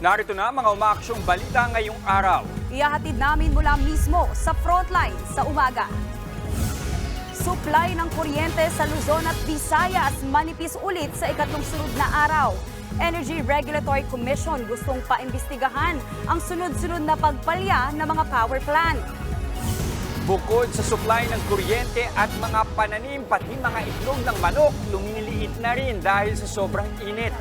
Narito na mga umaaksyong balita ngayong araw. Ihahatid namin mula mismo sa frontline sa umaga. Supply ng kuryente sa Luzon at Visayas manipis ulit sa ikatlong sunod na araw. Energy Regulatory Commission gustong paimbestigahan ang sunod-sunod na pagpalya ng mga power plant. Bukod sa supply ng kuryente at mga pananim, pati mga itlog ng manok, lumiliit na rin dahil sa sobrang init.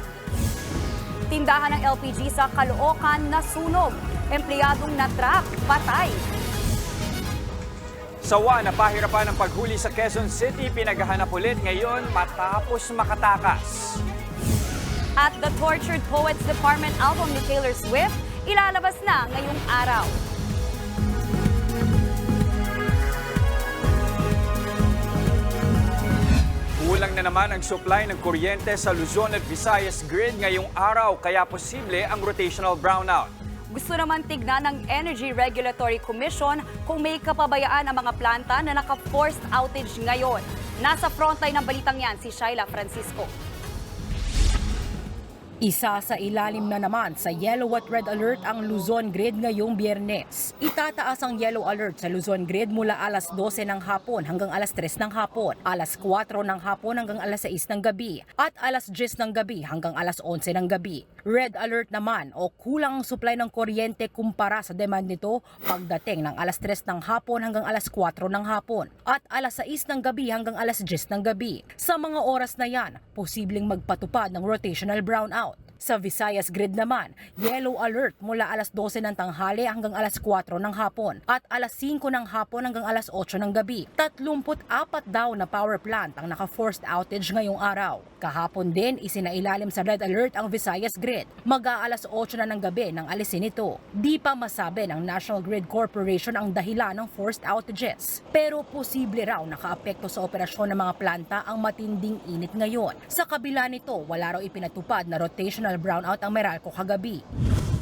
Tindahan ng LPG sa Caloocan nasunog. Empleyadong na-trap, patay. Sawa na pahirapan ng paghuli sa Quezon City, pinaghahanap ulit ngayon matapos makatakas. At the Tortured Poets Department album ni Taylor Swift, ilalabas na ngayong araw. Kulang na naman ang supply ng kuryente sa Luzon at Visayas grid ngayong araw kaya posible ang rotational brownout. Gusto naman tignan ng Energy Regulatory Commission kung may kapabayaan ang mga planta na naka-forced outage ngayon. Nasa frontline ng balitang yan si Shaila Francisco. Isa sa ilalim na naman sa yellow at red alert ang Luzon Grid ngayong biyernes. Itataas ang yellow alert sa Luzon Grid mula alas 12 ng hapon hanggang alas 3 ng hapon, alas 4 ng hapon hanggang alas 6 ng gabi, at alas 10 ng gabi hanggang alas 11 ng gabi. Red alert naman o kulang ang supply ng kuryente kumpara sa demand nito pagdating ng alas 3 ng hapon hanggang alas 4 ng hapon at alas 6 ng gabi hanggang alas 10 ng gabi. Sa mga oras na yan, posibleng magpatupad ng rotational brownout. Sa Visayas Grid naman, yellow alert mula alas 12 ng tanghali hanggang alas 4 ng hapon at alas 5 ng hapon hanggang alas 8 ng gabi. 34 daw na power plant ang naka-forced outage ngayong araw. Kahapon din, isinailalim sa red alert ang Visayas Grid. Mag-aalas 8 na ng gabi nang alisin ito. Di pa masabi ng National Grid Corporation ang dahilan ng forced outages. Pero posible raw nakaapekto sa operasyon ng mga planta ang matinding init ngayon. Sa kabila nito, wala raw ipinatupad na rotational brownout ang Meralco kagabi.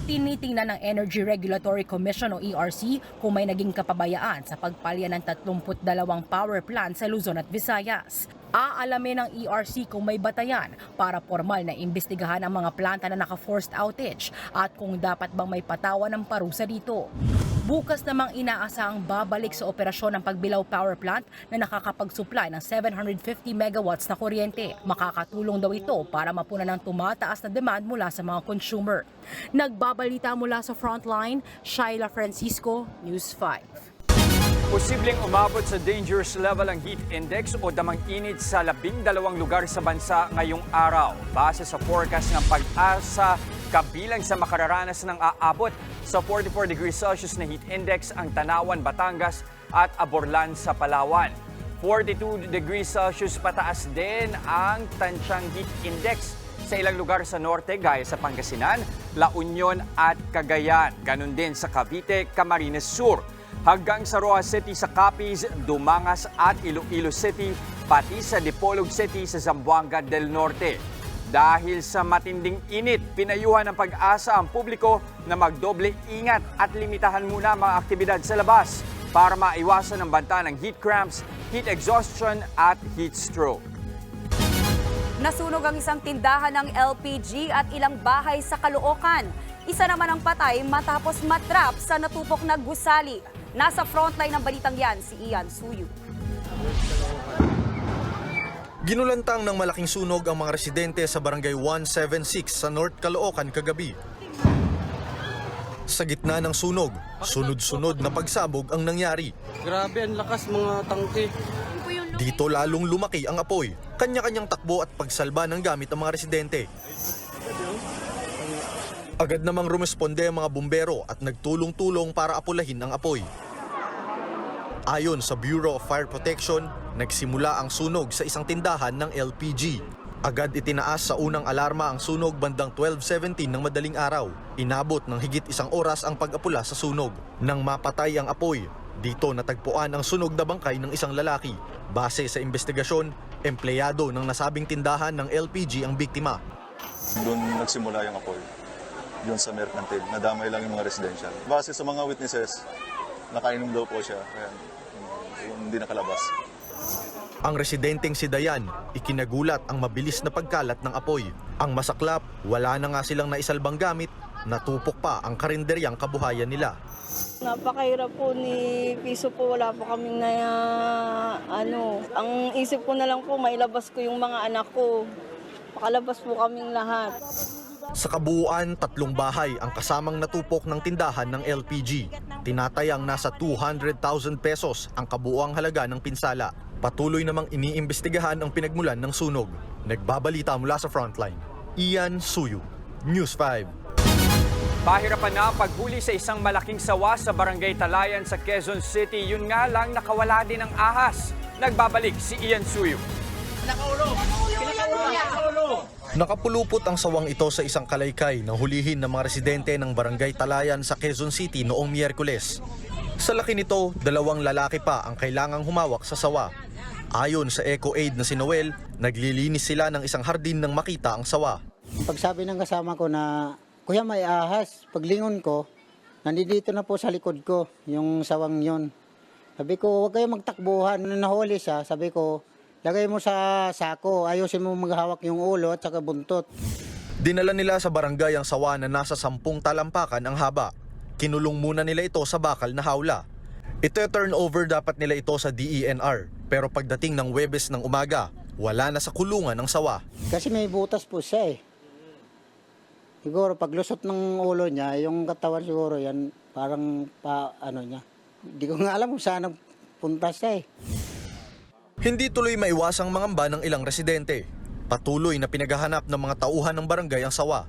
Tinitingnan ng Energy Regulatory Commission o ERC kung may naging kapabayaan sa pagpalya ng 32 power plant sa Luzon at Visayas. Aalamin ng ERC kung may batayan para formal na imbestigahan ang mga planta na naka-forced outage at kung dapat bang may patawan ng parusa dito. Bukas namang inaasahang babalik sa operasyon ng Pagbilao Power Plant na nakakapag-supply ng 750 megawatts na kuryente. Makakatulong daw ito para mapunan ng tumataas na demand mula sa mga consumer. Nagbabalita mula sa Frontline, Shaila Francisco, News 5. Posibleng umabot sa dangerous level ang heat index o damang init sa labing dalawang lugar sa bansa ngayong araw. Base sa forecast ng pag-asa, kabilang sa makararanas ng aabot sa 44 degrees Celsius na heat index ang Tanawan, Batangas at Aborlan sa Palawan. 42 degrees Celsius pataas din ang Tansyang Heat Index sa ilang lugar sa norte gaya sa Pangasinan, La Union at Cagayan. Ganon din sa Cavite, Camarines Sur hanggang sa Roa City sa Capiz, Dumangas at Iloilo City, pati sa Dipolog City sa Zamboanga del Norte. Dahil sa matinding init, pinayuhan ng pag-asa ang publiko na magdoble ingat at limitahan muna mga aktibidad sa labas para maiwasan ang banta ng heat cramps, heat exhaustion at heat stroke. Nasunog ang isang tindahan ng LPG at ilang bahay sa Caloocan. Isa naman ang patay matapos matrap sa natupok na gusali. Nasa frontline ng balitang yan si Ian Suyu. Ginulantang ng malaking sunog ang mga residente sa barangay 176 sa North Caloocan kagabi. Sa gitna ng sunog, sunod-sunod na pagsabog ang nangyari. Grabe, ang lakas mga tangke. Dito lalong lumaki ang apoy, kanya-kanyang takbo at pagsalba ng gamit ng mga residente. Agad namang rumesponde ang mga bumbero at nagtulong-tulong para apulahin ang apoy. Ayon sa Bureau of Fire Protection, nagsimula ang sunog sa isang tindahan ng LPG. Agad itinaas sa unang alarma ang sunog bandang 12.17 ng madaling araw. Inabot ng higit isang oras ang pag-apula sa sunog. Nang mapatay ang apoy, dito natagpuan ang sunog na bangkay ng isang lalaki. Base sa investigasyon, empleyado ng nasabing tindahan ng LPG ang biktima. Doon nagsimula yung apoy. Doon sa mercantile. Nadamay lang yung mga residential. Base sa mga witnesses, nakainom daw po siya. Kaya hindi nakalabas. Ang residenteng si Dayan, ikinagulat ang mabilis na pagkalat ng apoy. Ang masaklap, wala na nga silang naisalbang gamit natupok pa ang karinderyang kabuhayan nila. Napakahirap po ni Piso po, wala po kaming na ano. Ang isip ko na lang po, mailabas ko yung mga anak ko. Pakalabas po kaming lahat. Sa kabuuan, tatlong bahay ang kasamang natupok ng tindahan ng LPG. Tinatayang nasa 200,000 pesos ang kabuuang halaga ng pinsala. Patuloy namang iniimbestigahan ang pinagmulan ng sunog. Nagbabalita mula sa frontline. Ian Suyu, News 5. Pahirapan na paghuli sa isang malaking sawa sa Barangay Talayan sa Quezon City. Yun nga lang nakawala din ang ahas. Nagbabalik si Ian Suyo. Nakapulupot ang sawang ito sa isang kalaykay na hulihin ng mga residente ng Barangay Talayan sa Quezon City noong Miyerkules. Sa laki nito, dalawang lalaki pa ang kailangang humawak sa sawa. Ayon sa Eco Aid na si Noel, naglilinis sila ng isang hardin nang makita ang sawa. Pagsabi ng kasama ko na, Kuya may ahas, paglingon ko, nandito na po sa likod ko, yung sawang yon. Sabi ko, huwag kayo magtakbuhan. Nung nahuli siya, sabi ko, lagay mo sa sako, ayusin mo maghawak yung ulo at saka buntot. Dinala nila sa barangay ang sawa na nasa sampung talampakan ang haba. Kinulong muna nila ito sa bakal na hawla. Ito turnover dapat nila ito sa DENR, pero pagdating ng Webes ng umaga, wala na sa kulungan ng sawa. Kasi may butas po siya eh. Siguro pag lusot ng ulo niya, yung katawan siguro yan, parang pa, ano niya. Hindi ko nga alam kung saan nagpunta siya eh. Hindi tuloy maiwasang mangamba ng ilang residente. Patuloy na pinaghahanap ng mga tauhan ng barangay ang sawa.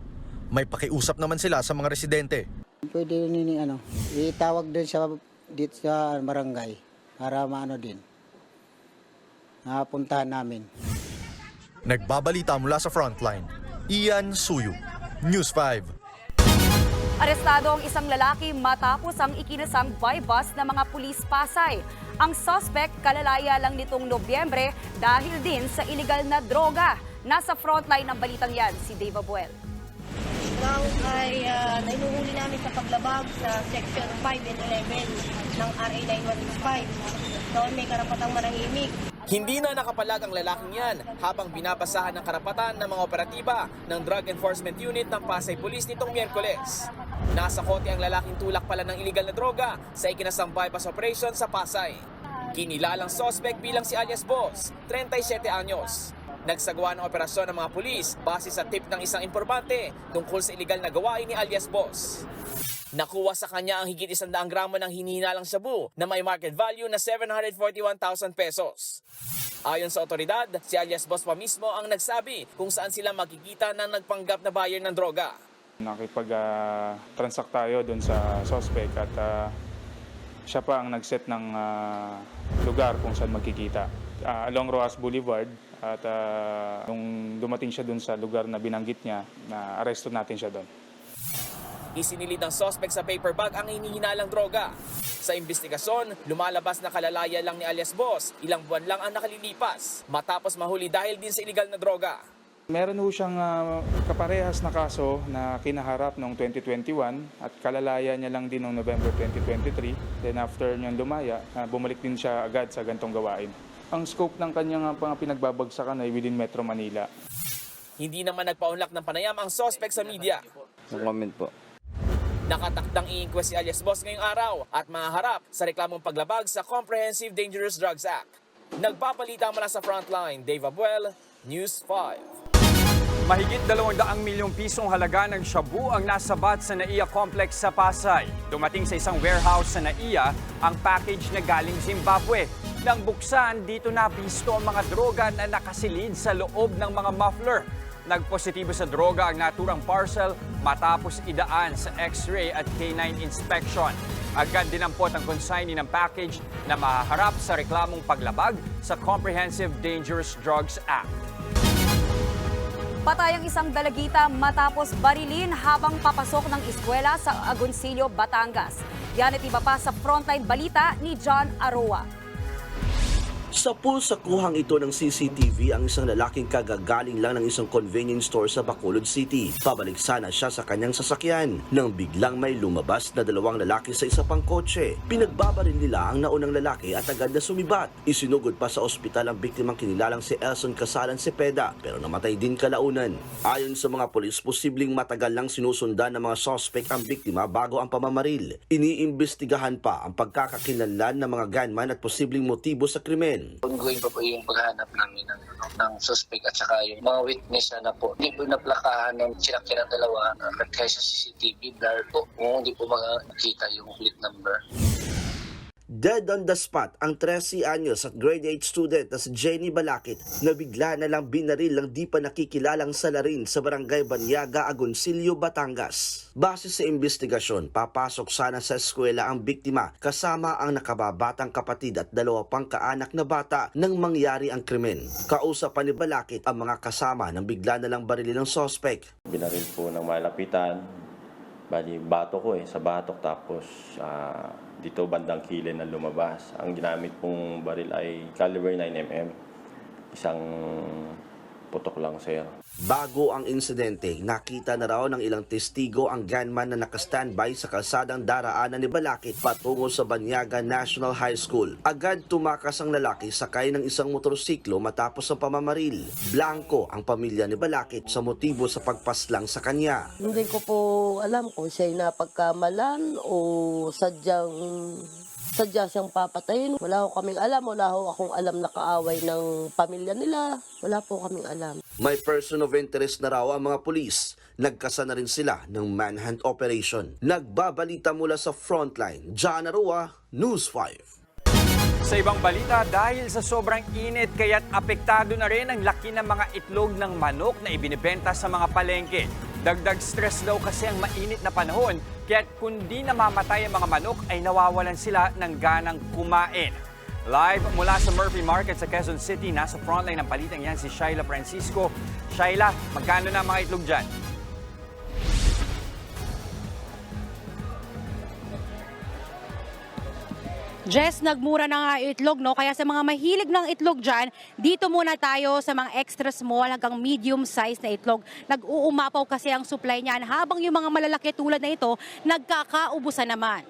May pakiusap naman sila sa mga residente. Pwede nini ano, itawag din sa dito sa barangay para maano din. Napuntahan namin. Nagbabalita mula sa frontline. Ian Suyu, News 5. Arestado ang isang lalaki matapos ang ikinasang by bus ng mga pulis Pasay. Ang suspect kalalaya lang nitong Nobyembre dahil din sa illegal na droga. Nasa frontline ng balitang yan si Dave Abuel. Ikaw ay uh, nainuhuli namin sa paglabag sa Section 5 and 11 ng RA 9165. Noon may karapatang manahimik. Hindi na nakapalag ang lalaking yan habang binabasahan ng karapatan ng mga operatiba ng Drug Enforcement Unit ng Pasay Police nitong Miyerkules. Nasa kote ang lalaking tulak pala ng iligal na droga sa ikinasang bypass operation sa Pasay. Kinilalang sospek bilang si alias Boss, 37 anyos. Nagsagawa ng operasyon ng mga pulis base sa tip ng isang informante tungkol sa iligal na gawain ni alias Boss. Nakuha sa kanya ang higit 100 gramo ng hinihinalang shabu na may market value na 741,000 pesos. Ayon sa otoridad, si alias Boss pa mismo ang nagsabi kung saan sila makikita ng nagpanggap na buyer ng droga. Nakipag-transact tayo doon sa suspect at ah, siya pa ang nag-set ng ah, lugar kung saan magkikita. Ah, along Roas Boulevard at ah, nung dumating siya doon sa lugar na binanggit niya, na aresto natin siya doon. Isinilid ng suspect sa paper bag ang hinihinalang droga. Sa investigasyon, lumalabas na kalalaya lang ni alias Boss, ilang buwan lang ang nakalilipas matapos mahuli dahil din sa illegal na droga. Meron ho siyang ah, kaparehas na kaso na kinaharap noong 2021 at kalalaya niya lang din noong November 2023. Then after niyang lumaya, ah, bumalik din siya agad sa gantong gawain. Ang scope ng kanyang mga pinagbabagsakan ay within Metro Manila. Hindi naman nagpaunlak ng panayam ang suspect sa media. No comment po. Nakatakdang i-inquest si alias Boss ngayong araw at maharap sa reklamong paglabag sa Comprehensive Dangerous Drugs Act. Nagpapalita mula sa frontline, Dave Abuel, News 5. Mahigit 200 milyong pisong halaga ng shabu ang nasabat sa NAIA Complex sa Pasay. Dumating sa isang warehouse sa NAIA ang package na galing Zimbabwe. Nang buksan, dito na bisto ang mga droga na nakasilid sa loob ng mga muffler. Nagpositibo sa droga ang naturang parcel matapos idaan sa X-ray at K9 inspection. Agad dinampot ang consignee ng package na mahaharap sa reklamong paglabag sa Comprehensive Dangerous Drugs Act. Patay ang isang dalagita matapos barilin habang papasok ng eskwela sa Agoncillo, Batangas. Yan at iba pa sa frontline balita ni John Aroa. Sa pulsa kuhang ito ng CCTV ang isang lalaking kagagaling lang ng isang convenience store sa Bacolod City. Pabalik sana siya sa kanyang sasakyan nang biglang may lumabas na dalawang lalaki sa isa pang kotse. Pinagbabaril nila ang naunang lalaki at agad na sumibat. Isinugod pa sa ospital ang biktimang kinilalang si Elson Casalan Cepeda pero namatay din kalaunan. Ayon sa mga polis, posibleng matagal lang sinusundan ng mga sospek ang biktima bago ang pamamaril. Iniimbestigahan pa ang pagkakakilanlan ng mga gunman at posibleng motibo sa krimen. Ongoing pa po yung paghahanap namin ng, ng suspect at saka yung mga witness na, po. Hindi po naplakahan ng sinakyan ng dalawa uh, kaya sa CCTV blur po kung hindi po makita yung plate number. Dead on the spot ang 13 anyos at grade 8 student na si Jenny Balakit na bigla na lang binaril ng di pa nakikilalang salarin sa barangay Banyaga, Agoncillo, Batangas. Base sa investigasyon, papasok sana sa eskwela ang biktima kasama ang nakababatang kapatid at dalawa pang kaanak na bata nang mangyari ang krimen. Kausapan ni Balakit ang mga kasama nang bigla na lang barilin ng sospek. Binaril po ng malapitan. Bali, bato ko eh, sa batok. Tapos, ah, dito bandang kilin na lumabas. Ang ginamit pong baril ay caliber 9mm. Isang putok lang, sir. Bago ang insidente, nakita na raw ng ilang testigo ang gunman na nakastandby sa kalsadang daraanan ni Balakit patungo sa Banyaga National High School. Agad tumakas ang lalaki sakay ng isang motorsiklo matapos ang pamamaril. Blanco ang pamilya ni Balakit sa motibo sa pagpaslang sa kanya. Hindi ko po alam kung siya'y napagkamalan o sadyang sadya siyang papatayin. Wala ko kaming alam. Wala ko akong alam na kaaway ng pamilya nila. Wala po kaming alam. May person of interest na raw ang mga pulis. Nagkasa na rin sila ng manhunt operation. Nagbabalita mula sa frontline. John Arua, News 5. Sa ibang balita, dahil sa sobrang init, kaya't apektado na rin ang laki ng mga itlog ng manok na ibinibenta sa mga palengke. Dagdag stress daw kasi ang mainit na panahon, kaya't kundi namamatay ang mga manok ay nawawalan sila ng ganang kumain. Live mula sa Murphy Market sa Quezon City, nasa frontline ng balitang yan si Shaila Francisco. Shaila, magkano na mga itlog dyan? Jess, nagmura na nga itlog, no? Kaya sa mga mahilig ng itlog dyan, dito muna tayo sa mga extra small hanggang medium size na itlog. Nag-uumapaw kasi ang supply niyan habang yung mga malalaki tulad na ito, nagkakaubusan naman.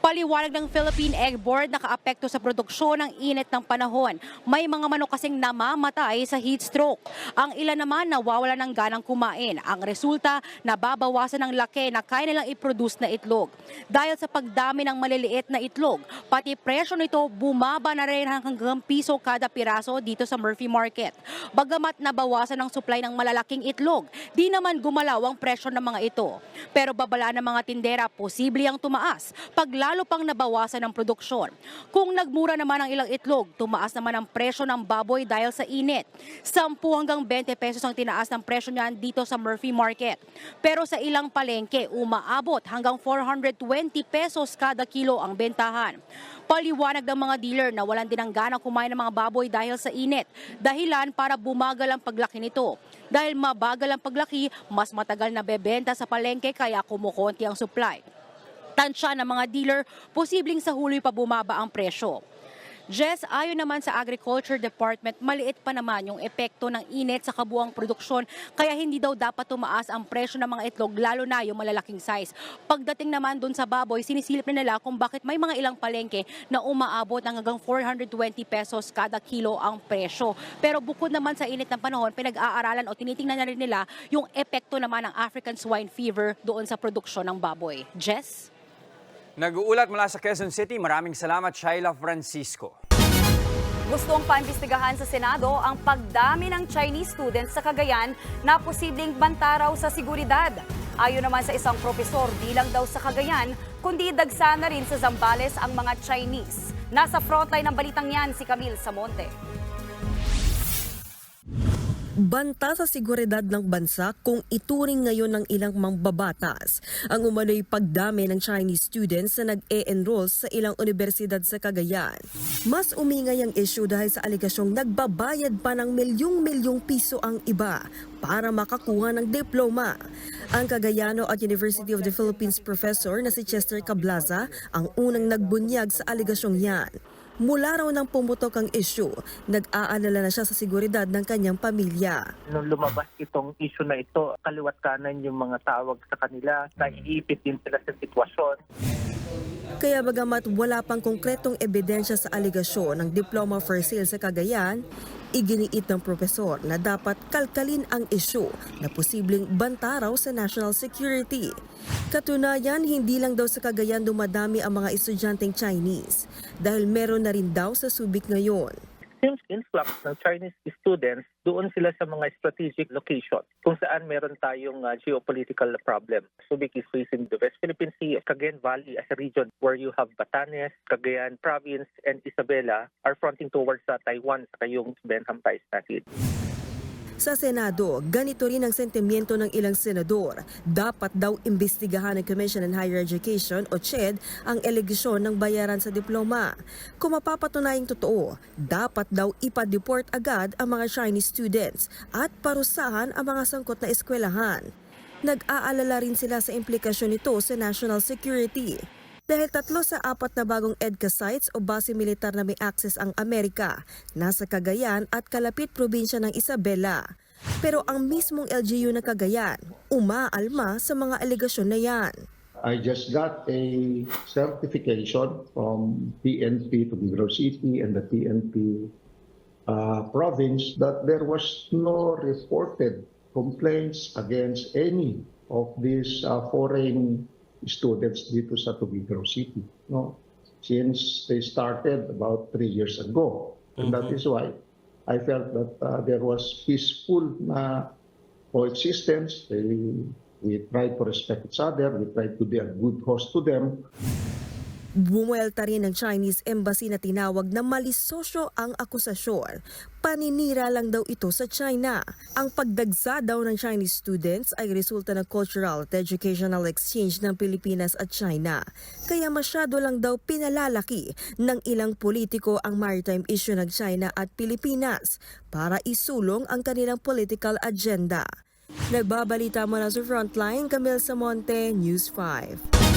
Paliwanag ng Philippine Egg Board nakaapekto sa produksyon ng init ng panahon. May mga manok kasing namamatay sa heat stroke. Ang ilan naman nawawala ng ganang kumain. Ang resulta, nababawasan ng laki na kaya nilang i-produce na itlog. Dahil sa pagdami ng maliliit na itlog, pati presyo nito bumaba na rin hanggang piso kada piraso dito sa Murphy Market. Bagamat nabawasan ng supply ng malalaking itlog, di naman gumalaw ang presyo ng mga ito. Pero babala ng mga tindera, posible ang tumaas pag lalo pang nabawasan ang produksyon. Kung nagmura naman ang ilang itlog, tumaas naman ang presyo ng baboy dahil sa init. 10 hanggang 20 pesos ang tinaas ng presyo niyan dito sa Murphy Market. Pero sa ilang palengke, umaabot hanggang 420 pesos kada kilo ang bentahan. Paliwanag ng mga dealer na walang din ang gana kumain ng mga baboy dahil sa init. Dahilan para bumagal ang paglaki nito. Dahil mabagal ang paglaki, mas matagal na bebenta sa palengke kaya kumukonti ang supply tansya ng mga dealer, posibleng sa huli pa bumaba ang presyo. Jess, ayon naman sa Agriculture Department, maliit pa naman yung epekto ng init sa kabuang produksyon kaya hindi daw dapat tumaas ang presyo ng mga itlog lalo na yung malalaking size. Pagdating naman dun sa baboy, sinisilip na nila kung bakit may mga ilang palengke na umaabot ng hanggang 420 pesos kada kilo ang presyo. Pero bukod naman sa init ng panahon, pinag-aaralan o tinitingnan na rin nila yung epekto naman ng African swine fever doon sa produksyon ng baboy. Jess? Nag-uulat mula sa Quezon City. Maraming salamat, Shaila Francisco. Gustong paimbestigahan sa Senado ang pagdami ng Chinese students sa Cagayan na posibleng bantaraw sa seguridad. Ayon naman sa isang propesor, di lang daw sa Cagayan, kundi dagsa na rin sa Zambales ang mga Chinese. Nasa frontline ng balitang yan si Camille Samonte. Banta sa seguridad ng bansa kung ituring ngayon ng ilang mambabatas ang umano'y pagdami ng Chinese students na nag-e-enroll sa ilang universidad sa Cagayan. Mas umingay ang issue dahil sa aligasyong nagbabayad pa ng milyong-milyong piso ang iba para makakuha ng diploma. Ang Cagayano at University of the Philippines professor na si Chester Cablaza ang unang nagbunyag sa aligasyong yan. Mula raw nang pumutok ang issue, nag-aalala na siya sa seguridad ng kanyang pamilya. nung lumabas itong issue na ito, kaliwat kanan yung mga tawag sa kanila, naiipit din sila sa sitwasyon. Kaya bagamat wala pang konkretong ebidensya sa aligasyon ng diploma for sale sa Cagayan, iginiit ng propesor na dapat kalkalin ang issue na posibleng banta raw sa national security. Katunayan, hindi lang daw sa Cagayan dumadami ang mga estudyanteng Chinese dahil meron na rin daw sa Subic ngayon. Yung influx ng Chinese students, doon sila sa mga strategic location kung saan meron tayong uh, geopolitical problem. Subic is facing the West Philippine Sea, Cagayan Valley as a region where you have Batanes, Cagayan Province, and Isabela are fronting towards uh, Taiwan sa yung Benham ties natin. Sa Senado, ganito rin ang sentimiento ng ilang senador. Dapat daw imbestigahan ng Commission on Higher Education o CHED ang elegasyon ng bayaran sa diploma. Kung mapapatunayang totoo, dapat daw ipa-deport agad ang mga Chinese students at parusahan ang mga sangkot na eskwelahan. Nag-aalala rin sila sa implikasyon nito sa national security. Dahil tatlo sa apat na bagong EDCA sites o base militar na may access ang Amerika, nasa Cagayan at kalapit probinsya ng Isabela. Pero ang mismong LGU na Cagayan, umaalma sa mga alegasyon na yan. I just got a certification from PNP to Negros City and the PNP uh, province that there was no reported complaints against any of these uh, foreign students dito sa Tuguegarao City. No? Since they started about three years ago. And that is why I felt that uh, there was peaceful na coexistence. They, we tried to respect each other. We tried to be a good host to them. Bumuelta rin ng Chinese embassy na tinawag na malisosyo ang akusasyon. Paninira lang daw ito sa China. Ang pagdagsa daw ng Chinese students ay resulta ng cultural at educational exchange ng Pilipinas at China. Kaya masyado lang daw pinalalaki ng ilang politiko ang maritime issue ng China at Pilipinas para isulong ang kanilang political agenda. Nagbabalita mula sa Frontline, Camille Samonte, News 5.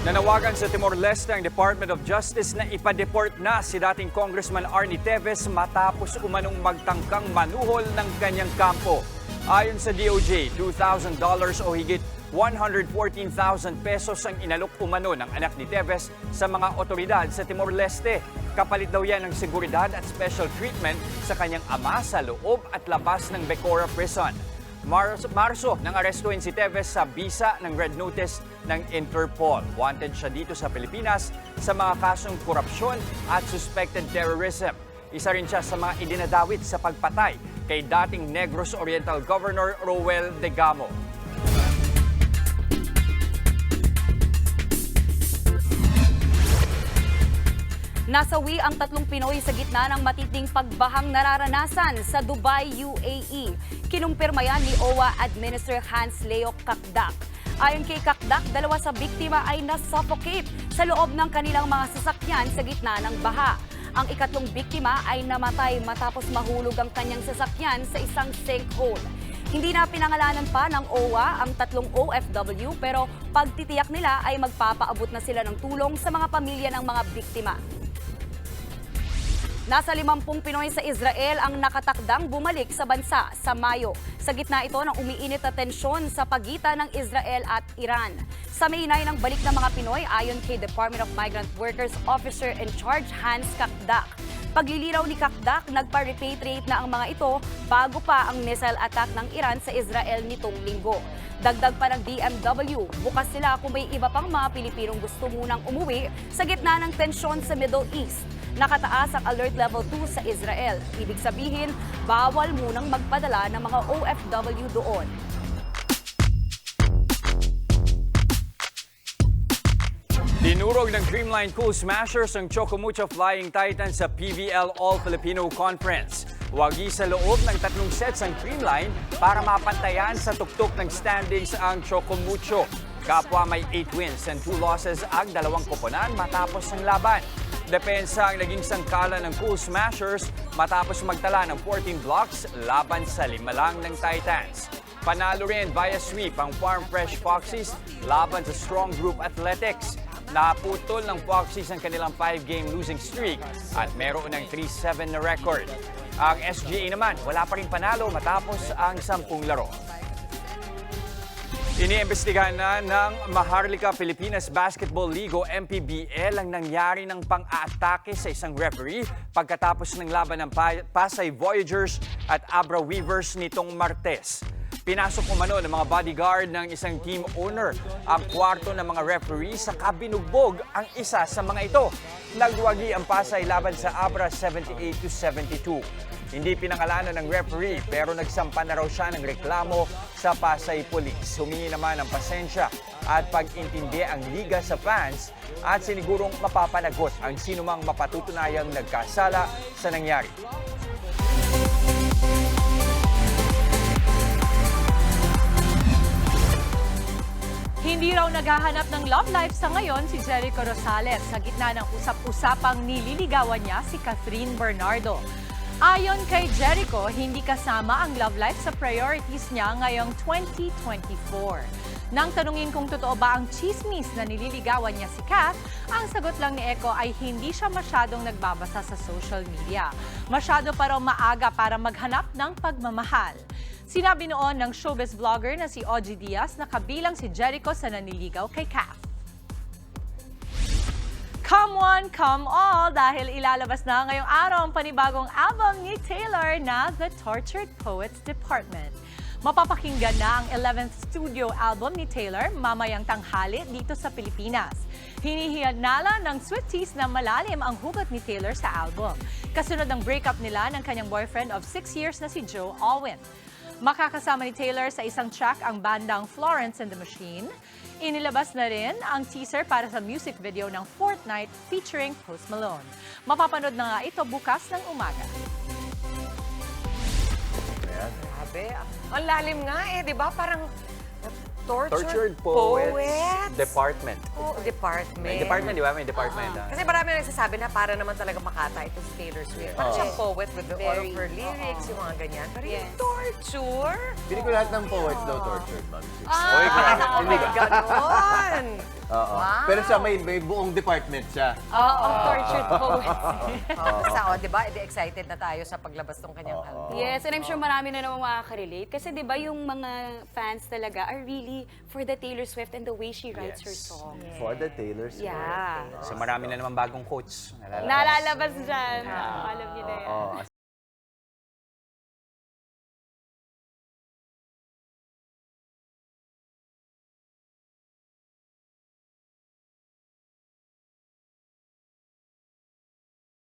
Nanawagan sa Timor-Leste ang Department of Justice na ipa-deport na si dating Congressman Arnie Teves matapos umanong magtangkang manuhol ng kanyang kampo. Ayon sa DOJ, $2,000 o higit 114,000 pesos ang inalok umano ng anak ni Teves sa mga otoridad sa Timor-Leste. Kapalit daw yan ng seguridad at special treatment sa kanyang ama sa loob at labas ng Becora Prison. Marso, Marso nang arestuhin si Teves sa bisa ng Red Notice ng Interpol. Wanted siya dito sa Pilipinas sa mga kasong korupsyon at suspected terrorism. Isa rin siya sa mga idinadawit sa pagpatay kay dating Negros Oriental Governor Roel Degamo. Nasawi ang tatlong Pinoy sa gitna ng matinding pagbahang nararanasan sa Dubai, UAE. Kinumpirma yan ni OWA Administrator Hans Leo Kakdak. Ayon kay Kakdak, dalawa sa biktima ay nasuffocate sa loob ng kanilang mga sasakyan sa gitna ng baha. Ang ikatlong biktima ay namatay matapos mahulog ang kanyang sasakyan sa isang sinkhole. Hindi na pinangalanan pa ng OWA ang tatlong OFW pero pagtitiyak nila ay magpapaabot na sila ng tulong sa mga pamilya ng mga biktima. Nasa 50 Pinoy sa Israel ang nakatakdang bumalik sa bansa sa Mayo. Sa gitna ito ng umiinit na tensyon sa pagitan ng Israel at Iran. Sa mainay ng balik ng mga Pinoy ayon kay Department of Migrant Workers Officer in Charge Hans Kakdak. Pagliliraw ni Kakdak, nagpa-repatriate na ang mga ito bago pa ang missile attack ng Iran sa Israel nitong linggo. Dagdag pa ng DMW, bukas sila kung may iba pang mga Pilipinong gusto munang umuwi sa gitna ng tensyon sa Middle East. Nakataas ang alert level 2 sa Israel. Ibig sabihin, bawal munang magpadala ng mga OFW doon. Dinurog ng Dreamline Cool Smashers ang Chocomucho Flying Titan sa PVL All-Filipino Conference. Wagi sa loob ng tatlong sets ang Dreamline para mapantayan sa tuktok ng standings ang Chocomucho. Kapwa may 8 wins and 2 losses ang dalawang koponan matapos ang laban. Depensa ang naging sangkala ng Cool Smashers matapos magtala ng 14 blocks laban sa lima lang ng Titans. Panalo rin via sweep ang Farm Fresh Foxes laban sa Strong Group Athletics. Naputol ng Foxes ang kanilang 5-game losing streak at meron ng 3-7 na record. Ang SGA naman, wala pa rin panalo matapos ang 10 laro. Iniimbestigahan na ng Maharlika Pilipinas Basketball League o MPBL ang nangyari ng pang-aatake sa isang referee pagkatapos ng laban ng Pa- Pasay Voyagers at Abra Weavers nitong Martes. Pinasok umano ng mga bodyguard ng isang team owner ang kwarto ng mga referee sa kabinugbog ang isa sa mga ito. Nagwagi ang Pasay laban sa Abra 78 to 72. Hindi pinangalanan ng referee pero nagsampa na raw siya ng reklamo sa Pasay Police. Humingi naman ng pasensya at pag-intindi ang liga sa fans at sinigurong mapapanagot ang sinumang mapatutunayang nagkasala sa nangyari. Hindi raw naghahanap ng love life sa ngayon si Jericho Rosales sa gitna ng usap-usapang nililigawan niya si Catherine Bernardo. Ayon kay Jericho, hindi kasama ang love life sa priorities niya ngayong 2024. Nang tanungin kung totoo ba ang chismis na nililigawan niya si Kath, ang sagot lang ni Eko ay hindi siya masyadong nagbabasa sa social media. Masyado pa raw maaga para maghanap ng pagmamahal. Sinabi noon ng showbiz vlogger na si Ogie Diaz na kabilang si Jericho sa naniligaw kay Kath. Come one, come all dahil ilalabas na ngayong araw ang panibagong album ni Taylor na The Tortured Poets Department. Mapapakinggan na ang 11th studio album ni Taylor mamayang tanghali dito sa Pilipinas. Hinihinala ng Swifties na malalim ang hugot ni Taylor sa album. Kasunod ng breakup nila ng kanyang boyfriend of 6 years na si Joe Alwyn. Makakasama ni Taylor sa isang track ang bandang Florence and the Machine. Inilabas na rin ang teaser para sa music video ng Fortnite featuring Post Malone. Mapapanood na nga ito bukas ng umaga. Grabe. Ang lalim nga eh, di ba? Parang tortured, Tortured Poets, Poets. Department. Oh, department. May department, di ba? May department. ah. Kasi marami nagsasabi na para naman talaga makata ito si Taylor Swift. Parang siyang poet with the, all of Very. her lyrics, yung mga ganyan. Pero yung Yes. torture? Pili ko lahat ng poets daw tortured, ma'am. Ah, Oy, grabe. oh Hindi my ba? ganon. Oo. Wow. Pero siya may, may buong department siya. Oo, Ah. tortured poets. Oo. Sa, oh, di ba? Edi excited na tayo sa paglabas ng kanyang album. Yes, and I'm sure marami na naman makaka-relate. Kasi di ba yung mga fans talaga are really for the Taylor Swift and the way she writes her Yes. song. For the Taylor Swift. Yeah. So marami na naman bagong quotes. Nalalabas dyan. Oo, alam niyo na yan. Oo.